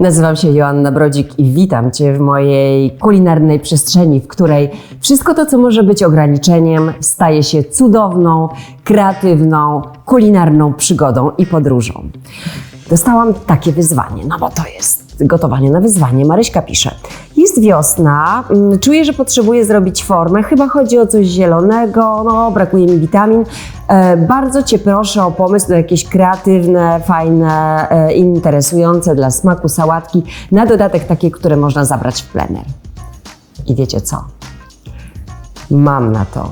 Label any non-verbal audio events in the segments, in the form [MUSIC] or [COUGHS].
Nazywam się Joanna Brodzik i witam Cię w mojej kulinarnej przestrzeni, w której wszystko to, co może być ograniczeniem, staje się cudowną, kreatywną, kulinarną przygodą i podróżą. Dostałam takie wyzwanie, no bo to jest gotowanie na wyzwanie. Maryśka pisze, jest wiosna, mm, czuję, że potrzebuję zrobić formę, chyba chodzi o coś zielonego, no brakuje mi witamin. E, bardzo Cię proszę o pomysł na jakieś kreatywne, fajne, e, interesujące dla smaku sałatki, na dodatek takie, które można zabrać w plener. I wiecie co? Mam na to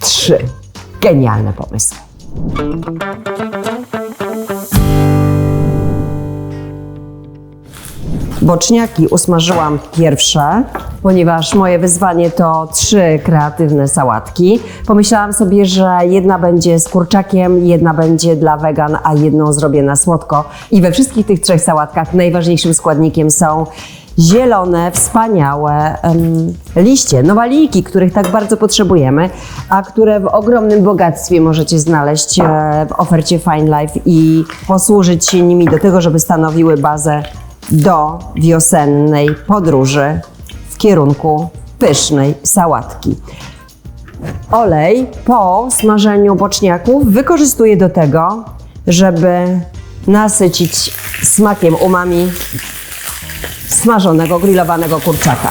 trzy genialne pomysły. Boczniaki usmażyłam pierwsze, ponieważ moje wyzwanie to trzy kreatywne sałatki. Pomyślałam sobie, że jedna będzie z kurczakiem, jedna będzie dla wegan, a jedną zrobię na słodko. I we wszystkich tych trzech sałatkach najważniejszym składnikiem są zielone, wspaniałe em, liście, nowaliki, których tak bardzo potrzebujemy, a które w ogromnym bogactwie możecie znaleźć e, w ofercie Fine Life i posłużyć się nimi do tego, żeby stanowiły bazę do wiosennej podróży w kierunku pysznej sałatki. Olej po smażeniu boczniaków wykorzystuję do tego, żeby nasycić smakiem umami smażonego, grillowanego kurczaka.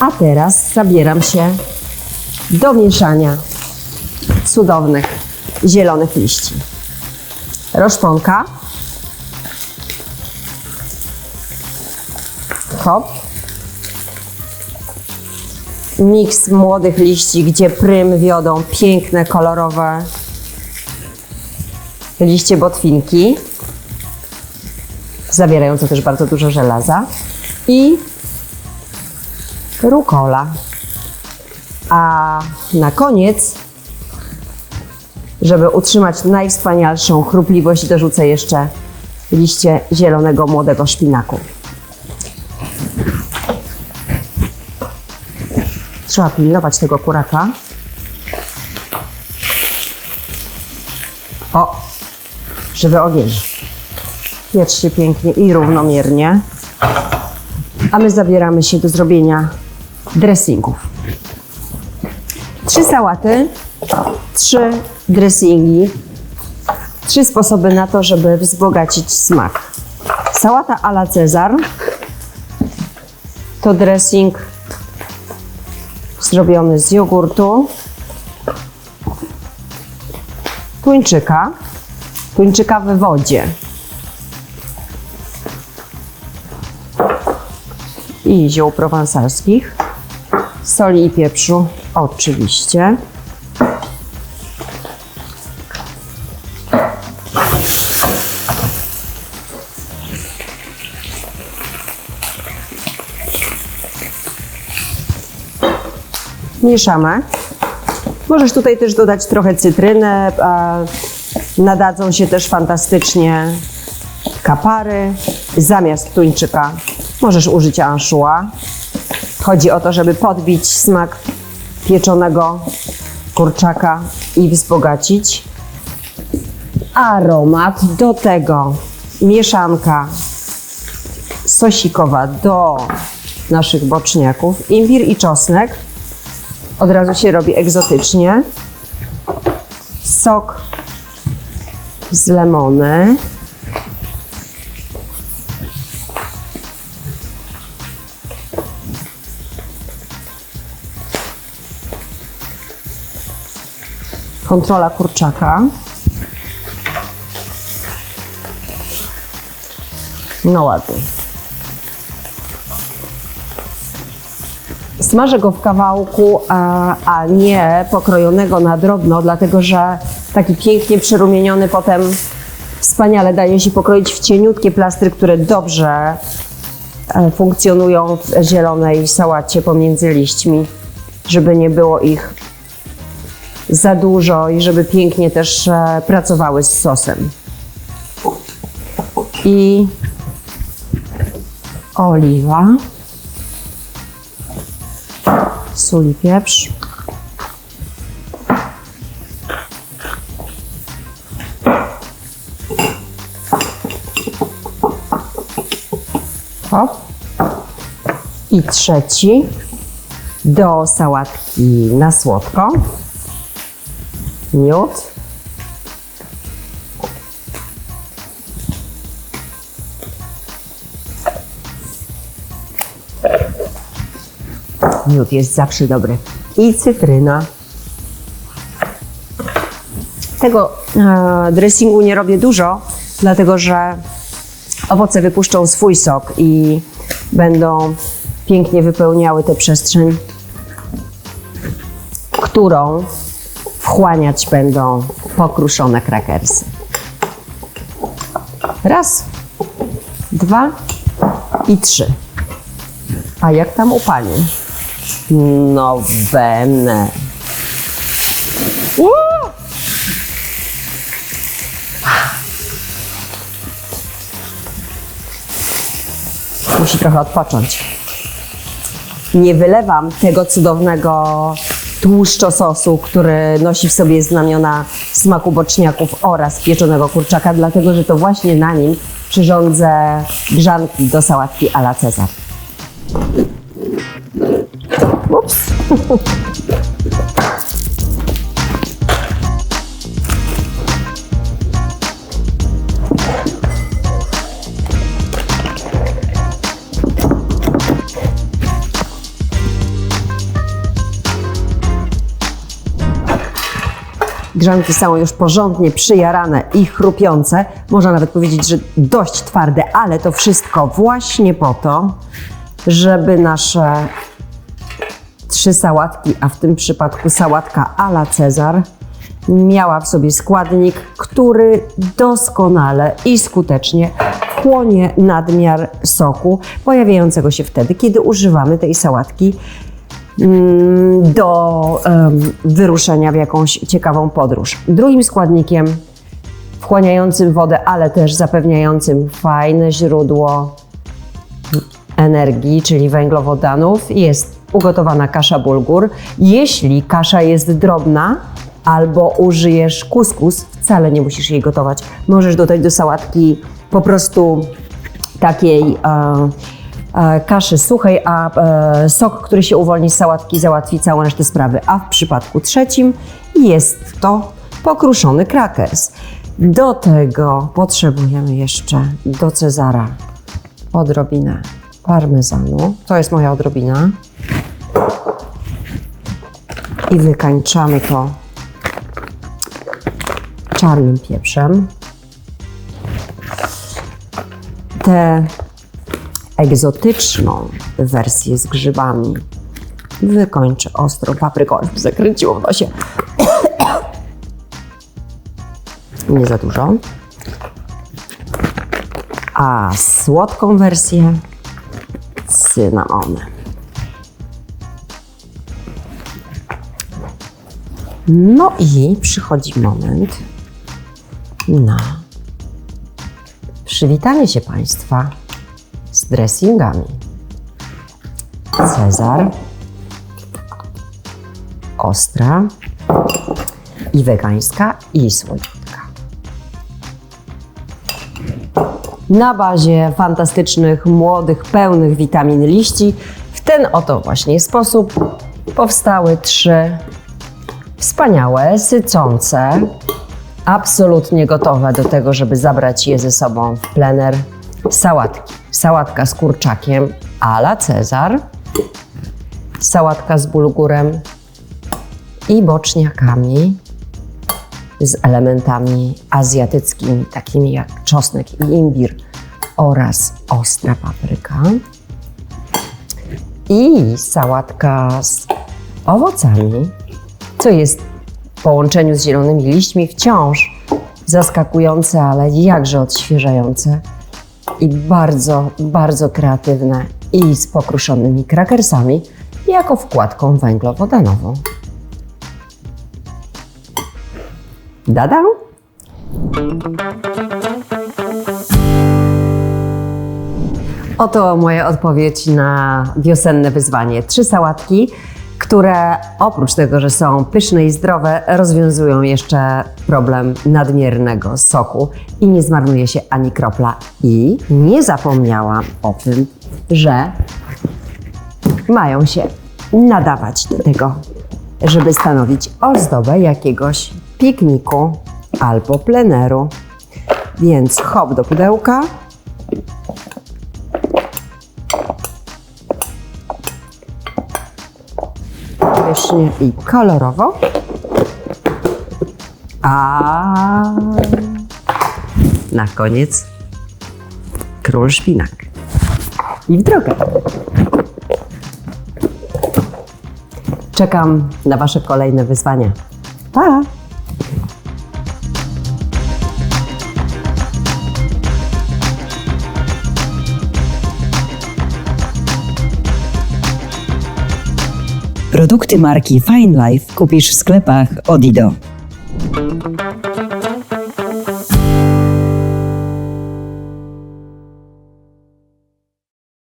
A teraz zabieram się do mieszania cudownych zielonych liści roszponka. Hop. Miks młodych liści, gdzie prym wiodą piękne, kolorowe liście botwinki, zawierające też bardzo dużo żelaza i rukola. A na koniec żeby utrzymać najwspanialszą chrupliwość, dorzucę jeszcze liście zielonego młodego szpinaku. Trzeba pilnować tego kuraka. O, żywy ogień. Piecz się pięknie i równomiernie. A my zabieramy się do zrobienia dressingów. Trzy sałaty, trzy dressingi. Trzy sposoby na to, żeby wzbogacić smak. Sałata a la Cezar to dressing zrobiony z jogurtu, tuńczyka, tuńczyka w wodzie i ziół prowansalskich, soli i pieprzu oczywiście. Mieszamy. Możesz tutaj też dodać trochę cytryny. Nadadzą się też fantastycznie kapary. Zamiast tuńczyka możesz użyć anchoa. Chodzi o to, żeby podbić smak pieczonego kurczaka i wzbogacić. Aromat do tego mieszanka sosikowa do naszych boczniaków, imbir i czosnek od razu się robi egzotycznie. Sok z lemony. Kontrola kurczaka. No ładnie. Smażę go w kawałku, a, a nie pokrojonego na drobno, dlatego że taki pięknie przerumieniony potem wspaniale daje się pokroić w cieniutkie plastry, które dobrze e, funkcjonują w zielonej sałacie pomiędzy liśćmi, żeby nie było ich za dużo i żeby pięknie też e, pracowały z sosem. I oliwa sól i pieprz. Hop. I trzeci do sałatki na słodko. Miód. Miód jest zawsze dobry. I cytryna. Tego e, dressingu nie robię dużo, dlatego że owoce wypuszczą swój sok i będą pięknie wypełniały tę przestrzeń, którą wchłaniać będą pokruszone krakersy. Raz, dwa i trzy. A jak tam u No bene. Uuu! Musi trochę odpocząć. Nie wylewam tego cudownego tłuszczososu, który nosi w sobie znamiona smaku boczniaków oraz pieczonego kurczaka, dlatego że to właśnie na nim przyrządzę grzanki do sałatki a la Cezar. Ups. Grzanki są już porządnie przyjarane i chrupiące. Można nawet powiedzieć, że dość twarde, ale to wszystko właśnie po to, żeby nasze trzy sałatki, a w tym przypadku sałatka a la Cezar, miała w sobie składnik, który doskonale i skutecznie chłonie nadmiar soku pojawiającego się wtedy, kiedy używamy tej sałatki mm, do wyruszenia w jakąś ciekawą podróż. Drugim składnikiem wchłaniającym wodę, ale też zapewniającym fajne źródło energii, czyli węglowodanów, jest ugotowana kasza bulgur. Jeśli kasza jest drobna albo użyjesz kuskus, wcale nie musisz jej gotować. Możesz dodać do sałatki po prostu takiej e, e, kaszy suchej, a e, sok, który się uwolni z sałatki, załatwi całą resztę sprawy. A w przypadku trzecim jest to pokruszony krakers. Do tego potrzebujemy jeszcze do Cezara odrobinę parmezanu. To jest moja odrobina. I wykańczamy to czarnym pieprzem. Tę egzotyczną wersję z grzybami wykończę ostrą papryką. Zakręciło w nosie. [COUGHS] Nie za dużo. A słodką wersję cynamonem. No i przychodzi moment na przywitanie się Państwa z dressingami. Cezar, ostra i wegańska i słodziutka. Na bazie fantastycznych, młodych, pełnych witamin liści w ten oto właśnie sposób powstały trzy wspaniałe, sycące, absolutnie gotowe do tego, żeby zabrać je ze sobą w plener sałatki. Sałatka z kurczakiem a la Cezar, sałatka z bulgurem i boczniakami z elementami azjatyckimi, takimi jak czosnek i imbir oraz ostra papryka. I sałatka z owocami, co jest w połączeniu z zielonymi liśćmi wciąż zaskakujące, ale jakże odświeżające i bardzo, bardzo kreatywne i z pokruszonymi krakersami jako wkładką węglowodanową. Dada! Oto moja odpowiedź na wiosenne wyzwanie. Trzy sałatki, które oprócz tego, że są pyszne i zdrowe, rozwiązują jeszcze problem nadmiernego soku i nie zmarnuje się ani kropla. I nie zapomniałam o tym, że mają się nadawać do tego, żeby stanowić ozdobę jakiegoś pikniku albo pleneru. Więc hop do pudełka. Pysznie i kolorowo. A na koniec król szpinak. I w drogę. Czekam na Wasze kolejne wyzwania. Produkty marki Fine Life kupisz w sklepach Odido.